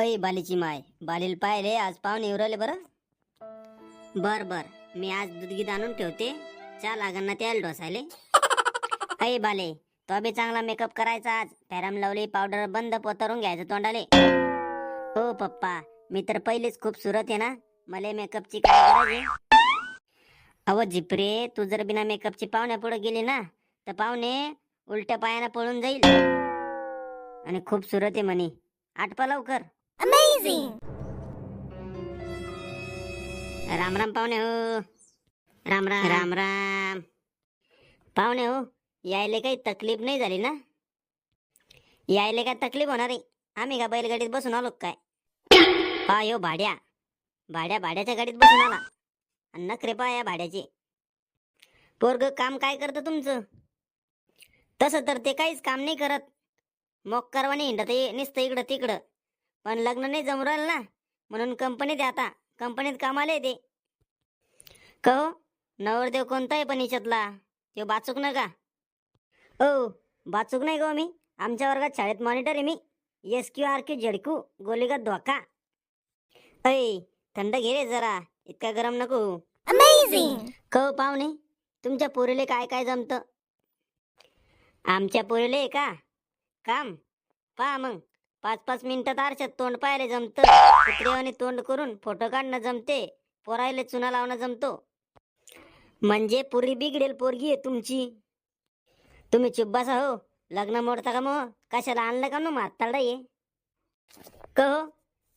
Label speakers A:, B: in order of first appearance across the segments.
A: अय बालीची माय. बालील पाहिले आज पाहुणे उरवले बरं. बर बर. मी आज दूध गीत आणून ठेवते. चा लागण ना त्याला ढोसायले अय बाले तो बी चांगला मेकअप करायचा आज. पॅराम लावली पावडर बंद पोतरून घ्यायचं तोंडाले. हो पप्पा मी तर पहिलेच खूप सुरत आहे ना. मला मेकअपची काय गरज आहे? अहो जिपरे तू जर बिना मेकअपची पाहुण्या पुढे गेली ना तर पाहुणे उलट्या पायानं पळून जाईल. आणि खूप सुरत आहे म्हणे. आटपा लवकर. राम राम पाहुणे हो. राम राम. राम राम. पाहुणे हो यायले काही तकलीफ नाही झाली ना? यायले काय तकलीफ होणार? आहे आम्ही का बैलगाडीत बसून आलो काय? पा यो भाड्या. भाड्या भाड्याच्या गाडीत बसून आला. आणि नखरे पा या भाड्याचे. पोरग काम काय करतं तुमचं? तसं तर ते काहीच काम नाही करत. मोक करवाने हिंडत नुसतं इकडं तिकडं. पण लग्न नाही जमू राहिलं ना. म्हणून कंपनीत आता. कंपनीत कामाला येते. कहो नवरदेव कोणता आहे पण हिच्यातला? तो बाचूक न का? ओ बाचूक नाही गो मी? आमच्या वर्गात शाळेत मॉनिटर आहे मी. एस क्यू आर क्यू झडकू गोलीगत धोका. ऐ थंड घे रे जरा. इतका गरम नको कहो पाहुणे? तुमच्या पोरीले काय काय जमतं? आमच्या पोरीले आहे का? काम? पहा मग. पाच पाच मिनिटात आरशात तोंड पाहायला जमतं. कुत्रेवाने तोंड करून फोटो काढणं जमते. पोरायला चुना लावणं जमतो. म्हणजे पुरी बिघडेल पोरगी आहे तुमची. तुम्ही चुब्बासा हो. लग्न मोडता का मग? कशाला आणलं का मग? म्हातारडा ये. कहो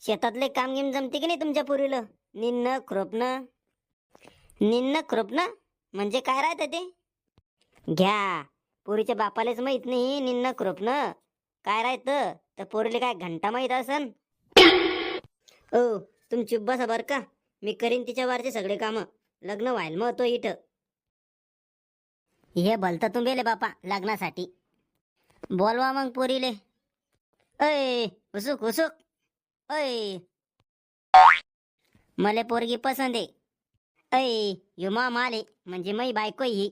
A: शेतातले काम गेम जमते की नाही तुमच्या पुरीला? निन्न खुरपणं निन्न खुरपणं म्हणजे काय राहतं ते? घ्या. पोरीच्या बापालाच माहीत नाही. निन्न खुरपणं काय राहतं? तर पोरीले काय घंटा माहीत असन? ओ तुम चुप बसा बर का. मी करीन तिच्या वरचे सगळे काम. लग्न व्हायला मग तो इथं. हे भलतं तुम्ही बापा लग्नासाठी. बोलवा मग पोरीले. अय हुसुक हुसुक. अय मले पोरगी पसंद आहे. अय यो माले म्हणजे मै बायको ही.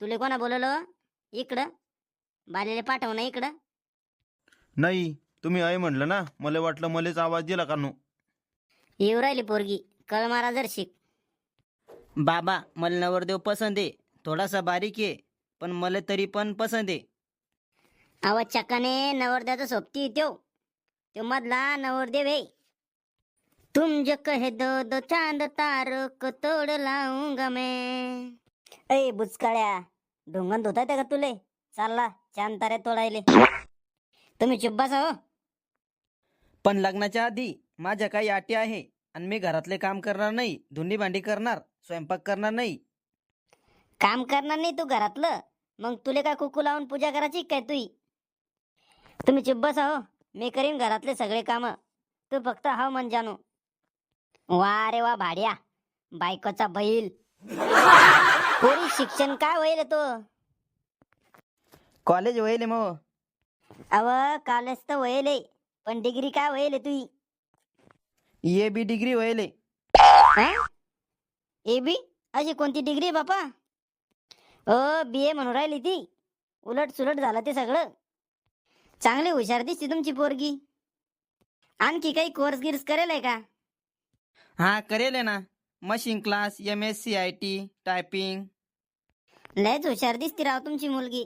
A: तुले कोणा बोलवलं? इकडं. बालेले पाठव ना इकडं.
B: नाही तुम्ही आई म्हणलं ना मला वाटलं मलेच आवाज दिला का नो?
A: येऊ राहिली पोरगी कळ मारा जर शिक
C: बाबा मला नवरदेव पसंत आहे. थोडासा बारीक आहे पण मला तरी पण पसंत आहे.
A: आवाज चक्काने नवरदेवाचा सोबती त्यो. त्यो मधला नवरदेव आहे. तुम जो कहे दो दो चांद तारो को तोड लाऊंगा मैं. ऐ बुचकाळ्या ढोंगण धुता का तुले? चालला चांद तारे तोडायले. तुम्ही चुप बसा हो.
C: पण लग्नाच्या आधी माझ्या काही अटी आहे आणि मी घरातले काम करणार नाही धुंडी भांडी करणार स्वयंपाक करणार नाही.
A: काम करणार नाही तू घरातलं? मग तुले काय कुकू लावून पूजा करायची काय तुई? तुम्ही चुप बसा हो. मी करीन घरातले सगळे काम. तू फक्त हा मन जाणू वा रे वा भाड्या. बायकोचा बैल. पोरी शिक्षण काय होईल तो?
C: कॉलेज होईल मग.
A: अव कॉलेज तर होईल पण डिग्री काय होईल तुई?
C: ए बी डिग्री होईल
A: ए बी? अशी कोणती डिग्री बापा? ओ बी ए म्हणून राहिली ती. उलट सुलट झालं ते सगळं. चांगली हुशार दिसते तुमची पोरगी. आणखी काही कोर्स गिर्स करेल आहे का?
C: हा करेल आहे ना. Machine class M S C I T typing
A: लयच हुशार दिसती राव तुमची मुलगी.